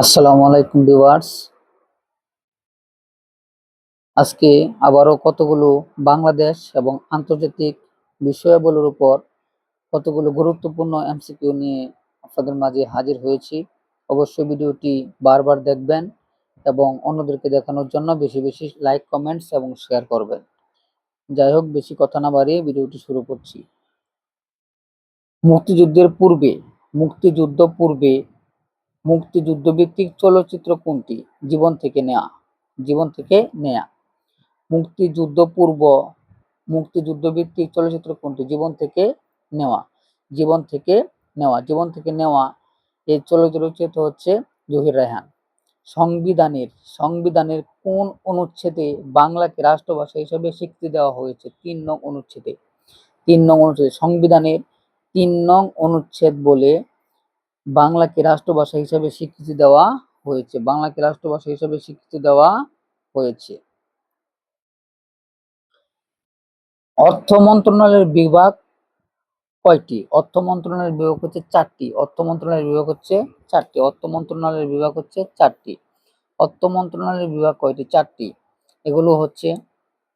আসসালামু আলাইকুম ভিউয়ার্স। আজকে আবারও কতগুলো বাংলাদেশ এবং আন্তর্জাতিক বিষয়াবলীর উপর কতগুলো গুরুত্বপূর্ণ এমসিকিউ নিয়ে আপনাদের মাঝে হাজির হয়েছি, অবশ্যই ভিডিওটি বারবার দেখবেন এবং অন্যদেরকে দেখানোর জন্য বেশি বেশি লাইক, কমেন্টস এবং শেয়ার করবেন। যাই হোক, বেশি কথা না বাড়িয়ে ভিডিওটি শুরু করছি। মুক্তিযুদ্ধের পূর্বে, মুক্তিযুদ্ধ পূর্বে মুক্তিযুদ্ধ ভিত্তিক চলচ্চিত্র কোনটি? জীবন থেকে নেয়া। জীবন থেকে নেয়া। মুক্তিযুদ্ধ পূর্ব। মুক্তিযুদ্ধ ভিত্তিক চলচ্চিত্র কোনটি? জীবন থেকে নেওয়া। জীবন থেকে নেওয়া। জীবন থেকে নেওয়া এই চলচ্চিত্র হচ্ছে জহির রায়হান। সংবিধানের সংবিধানের কোন অনুচ্ছেদে বাংলাকে রাষ্ট্রভাষা হিসেবে স্বীকৃতি দেওয়া হয়েছে? তিন নং অনুচ্ছেদে। তিন নং অনুচ্ছেদে সংবিধানের তিন নং অনুচ্ছেদ বলে বাংলাকে রাষ্ট্রভাষা হিসেবে স্বীকৃতি দেওয়া হয়েছে। বাংলাকে রাষ্ট্রভাষা হিসেবে স্বীকৃতি দেওয়া হয়েছে। অর্থ মন্ত্রণালয়ের বিভাগ কয়টি? অর্থ মন্ত্রণালয়ের বিভাগ হচ্ছে চারটি। অর্থ মন্ত্রণালয়ের বিভাগ হচ্ছে চারটি। অর্থ মন্ত্রণালয়ের বিভাগ হচ্ছে চারটি। অর্থ মন্ত্রণালয়ের বিভাগ কয়টি? চারটি। এগুলো হচ্ছে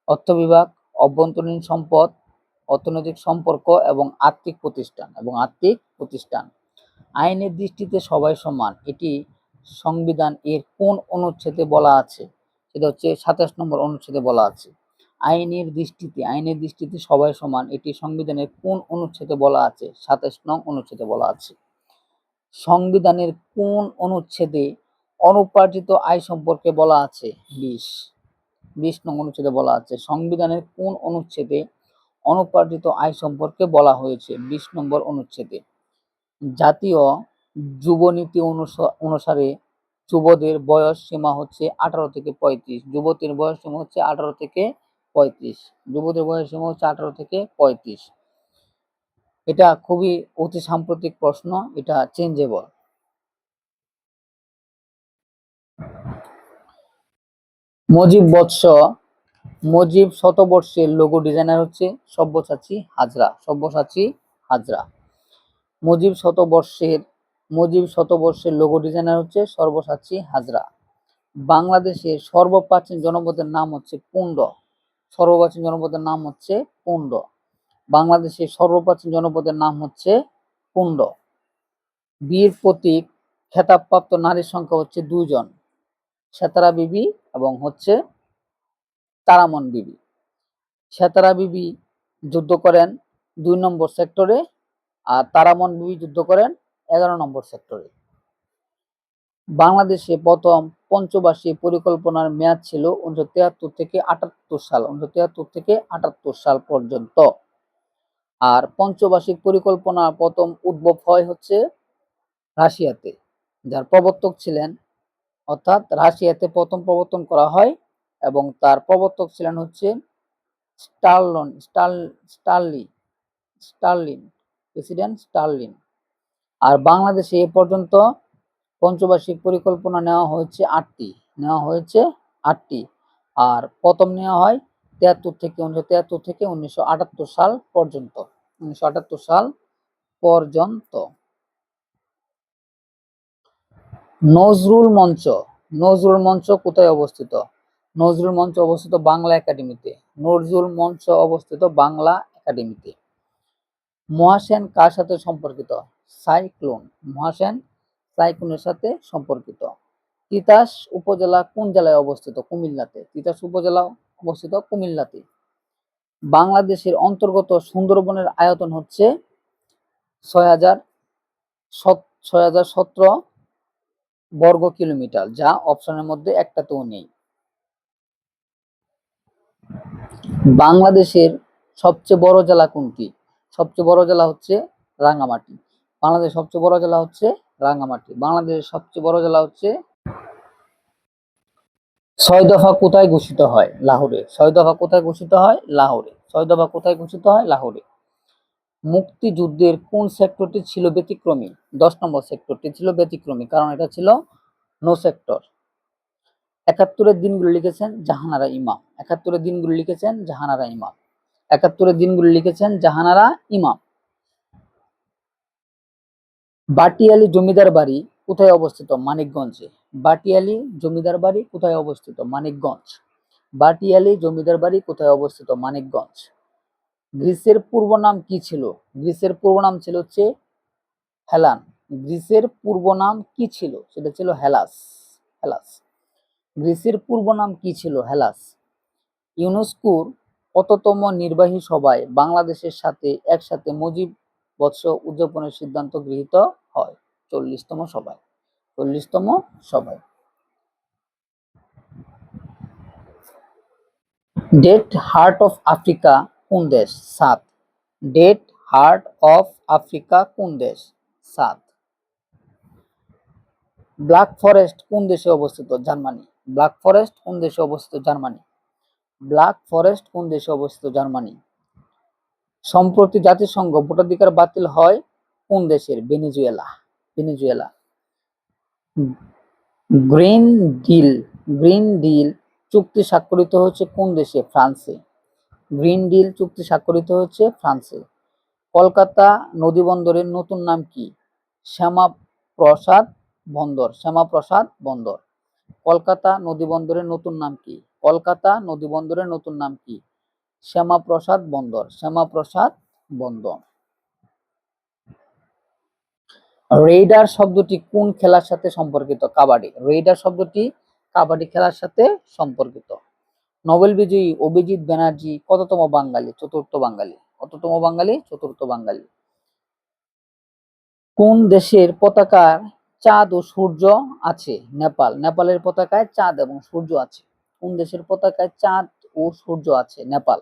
অর্থ বিভাগ, অভ্যন্তরীণ সম্পদ, অর্থনৈতিক সম্পর্ক এবং আর্থিক প্রতিষ্ঠান। এবং আর্থিক প্রতিষ্ঠান। আইনের দৃষ্টিতে সবাই সমান। এটি সংবিধান এর কোন অনুচ্ছেদে বলা আছে? সেটা হচ্ছে সাতাশ নম্বর অনুচ্ছেদে বলা আছে। আইনের দৃষ্টিতে আইনের দৃষ্টিতে সবাই সমান, এটি সংবিধানের কোন অনুচ্ছেদে বলা আছে? সাতাশ নং অনুচ্ছেদে বলা আছে। সংবিধানের কোন অনুচ্ছেদে অনুপার্জিত আয় সম্পর্কে বলা আছে? বিশ। বিশ নং অনুচ্ছেদে বলা আছে, সংবিধানের কোন অনুচ্ছেদে অনুপার্জিত আয় সম্পর্কে বলা হয়েছে? বিশ নম্বর অনুচ্ছেদে। জাতীয় যুবনীতি অনুসা- অনুসারে যুবদের বয়স সীমা হচ্ছে আঠারো থেকে পঁয়ত্রিশ। যুবতীর বয়স সীমা হচ্ছে আঠারো থেকে পঁয়ত্রিশ। যুবদের বয়স সীমা হচ্ছে আঠারো থেকে পঁয়ত্রিশ। এটা খুবই অতি সাম্প্রতিক প্রশ্ন, এটা চেঞ্জেবল মজিব বৎস, মজিব শতবর্ষের লোগো ডিজাইনার হচ্ছে সব্যসাচী হাজরা সব্যসাচী হাজরা। মুজিব শতবর্ষের মুজিব শতবর্ষের লোগো ডিজাইনার হচ্ছে সর্বসাচী হাজরা। বাংলাদেশের সর্বপ্রাচীন জনপদের নাম হচ্ছে পুণ্ড। সর্বপ্রাচীন জনপদের নাম হচ্ছে পুণ্ড। বাংলাদেশের সর্বপ্রাচীন জনপদের নাম হচ্ছে পুণ্ড। বীর প্রতীক, খেতাবপ্রাপ্ত নারীর সংখ্যা হচ্ছে দুইজন। সেতারা বিবি এবং হচ্ছে তারামন বিবি। সেতারা বিবি যুদ্ধ করেন দুই নম্বর সেক্টরে আর তারামন বিবি যুদ্ধ করেন এগারো নম্বর সেক্টরে। বাংলাদেশে প্রথম পঞ্চবার্ষী পরিকল্পনার মেয়াদ ছিল উনিশশো তিয়াত্তর থেকে আটাত্তর সাল, উনিশশো তিয়াত্তর থেকে আটাত্তর সাল পর্যন্ত। আর পঞ্চবার্ষিক পরিকল্পনা প্রথম উদ্ভব হয় হচ্ছে রাশিয়াতে, যার প্রবর্তক ছিলেন, অর্থাৎ রাশিয়াতে প্রথম প্রবর্তন করা হয় এবং তার প্রবর্তক ছিলেন হচ্ছে স্টারলন স্টার স্টারলি স্টারলিন প্রেসিডেন্ট স্টারলিন আর বাংলাদেশে এ পর্যন্ত পঞ্চবার্ষিক পরিকল্পনা নেওয়া হয়েছে আটটি। নেওয়া হয়েছে আটটি। আর প্রথম নেওয়া হয় তিয়াত্তর থেকে উনিশশো তিয়াত্তর থেকে উনিশশো আটাত্তর সাল পর্যন্ত। উনিশশো আটাত্তর সাল পর্যন্ত। নজরুল মঞ্চ। নজরুল মঞ্চ কোথায় অবস্থিত? নজরুল মঞ্চ অবস্থিত বাংলা একাডেমিতে। নজরুল মঞ্চ অবস্থিত বাংলা একাডেমিতে। মহাসেন কার সাথে সম্পর্কিত? সাইক্লোন। মহাসেন সাইক্লোনের সাথে সম্পর্কিত। তিতাস উপজেলা কোন জেলায় অবস্থিত? কুমিল্লাতে। তিতাস উপজেলা অবস্থিত কুমিল্লাতে। বাংলাদেশের অন্তর্গত সুন্দরবনের আয়তন হচ্ছে ছয় হাজার ছয় হাজার সতেরো বর্গ কিলোমিটার, যা অপশনের মধ্যে একটাতেও নেই। বাংলাদেশের সবচেয়ে বড় জেলা কোনটি? সবচেয়ে বড় জেলা হচ্ছে রাঙ্গামাটি। বাংলাদেশের সবচেয়ে বড় জেলা হচ্ছে রাঙ্গামাটি। বাংলাদেশের সবচেয়ে বড় জেলা হচ্ছে ছয় দফা কোথায় ঘোষিত হয়? লাহোরে। ছয় দফা কোথায় ঘোষিত হয়? লাহোরে। ছয় দফা কোথায় ঘোষিত হয়? লাহোরে। মুক্তিযুদ্ধের কোন সেক্টরটি ছিল ব্যতিক্রমী? দশ নম্বর সেক্টরটি ছিল ব্যতিক্রমী, কারণ এটা ছিল নো সেক্টর একাত্তরের দিনগুলো লিখেছেন জাহানারা ইমাম। একাত্তরের দিনগুলো লিখেছেন জাহানারা ইমাম। একাত্তরের দিনগুলো লিখেছেন জাহানারা ইমাম। বাটিয়ালি জমিদার বাড়ি কোথায় অবস্থিত? মানিকগঞ্জে। বাটিয়ালি জমিদার বাড়ি কোথায় অবস্থিত? মানিকগঞ্জ। বাটিয়ালি জমিদার বাড়ি কোথায় অবস্থিত? মানিকগঞ্জ। গ্রিসের পূর্ব নাম কি ছিল? গ্রিসের পূর্ব নাম ছিল হচ্ছে হেলান। গ্রিসের পূর্ব নাম কি ছিল? সেটা ছিল হেলাস। হেলাস। গ্রিসের পূর্ব নাম কি ছিল? হেলাস। ইউনেস্কোর কততম নির্বাহী সভায় বাংলাদেশের সাথে একসাথে মুজিব বৎস উদযাপনের সিদ্ধান্ত গৃহীত হয় চল্লিশতম সভায়। চল্লিশতম সভায়। ডেট হার্ট অফ আফ্রিকা কোন দেশ? সাত। ডেট হার্ট অফ আফ্রিকা কোন দেশ? সাত। ব্ল্যাক ফরেস্ট কোন দেশে অবস্থিত? জার্মানি। ব্ল্যাক ফরেস্ট কোন দেশে অবস্থিত? জার্মানি। ব্ল্যাক ফরেস্ট কোন দেশে অবস্থিত? জার্মানি। সম্প্রতি জাতিসংঘ ভোটাধিকার বাতিল হয় কোন দেশের? Venezuela. Venezuela. Green deal. Green deal চুক্তি স্বাক্ষরিত হচ্ছে কোন দেশে? ফ্রান্সে। গ্রিন ডিল চুক্তি স্বাক্ষরিত হচ্ছে ফ্রান্সে। কলকাতা নদীবন্দরের নতুন নাম কি? শ্যামাপ্রসাদ বন্দর। শ্যামাপ্রসাদ বন্দর। কলকাতা নদীবন্দরের নতুন নাম কি? কলকাতা নদীবন্দরের নতুন নাম কি? শ্যামাপ্রসাদ বন্দর শ্যামাপ্রসাদ বন্দর। রেইডার শব্দটি কোন খেলার সাথে সম্পর্কিত? কাবাডি। রেইডার শব্দটি কাবাডি খেলার সাথে সম্পর্কিত। নোবেল বিজয়ী অভিজিৎ ব্যানার্জি কততম বাঙালি? চতুর্থ বাঙালি। কততম বাঙালি? চতুর্থ বাঙালি। কোন দেশের পতাকার চাঁদ ও সূর্য আছে? নেপাল। নেপালের পতাকায় চাঁদ এবং সূর্য আছে। কোন দেশের পতাকায় চাঁদ ও সূর্য আছে? Nepal.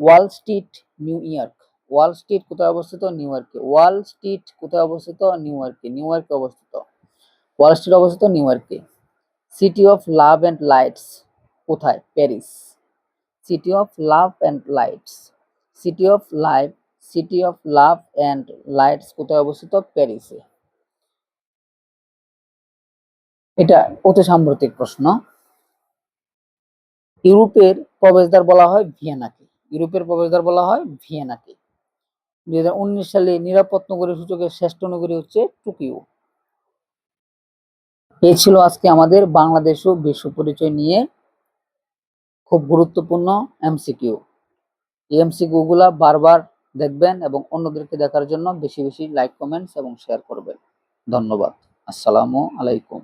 Wall Street, New York. Wall Street কোথায় অবস্থিত? নিউ ইয়র্কে। ওয়াল স্ট্রিট কোথায় অবস্থিত? নিউ ইয়র্কে। নিউ ইয়র্কে অবস্থিত। ওয়াল স্ট্রিট অবস্থিত নিউ ইয়র্কে। City of love and lights কোথায়? Paris. City of love and lights. City of live, city of love and lights কোথায় অবস্থিত? প্যারিসে। এটা অতি সাম্প্রতিক প্রশ্ন। ইউরোপের প্রবেশদ্বার বলা হয় ভিয়েনাকে। ইউরোপের প্রবেশদ্বার বলা হয় ভিয়েনাকে। দুই হাজার উনিশ সালে নিরাপদ নগরী সূচকের শ্রেষ্ঠ নগরী হচ্ছে টোকিও। এ ছিল আজকে আমাদের বাংলাদেশ ও বিশ্ব পরিচয় নিয়ে খুব গুরুত্বপূর্ণ এমসিকিউ। এই এমসিকিউ গুলা বারবার দেখবেন এবং অন্যদেরকে দেখার জন্য বেশি বেশি লাইক, কমেন্টস এবং শেয়ার করবেন। ধন্যবাদ। আসসালামু আলাইকুম।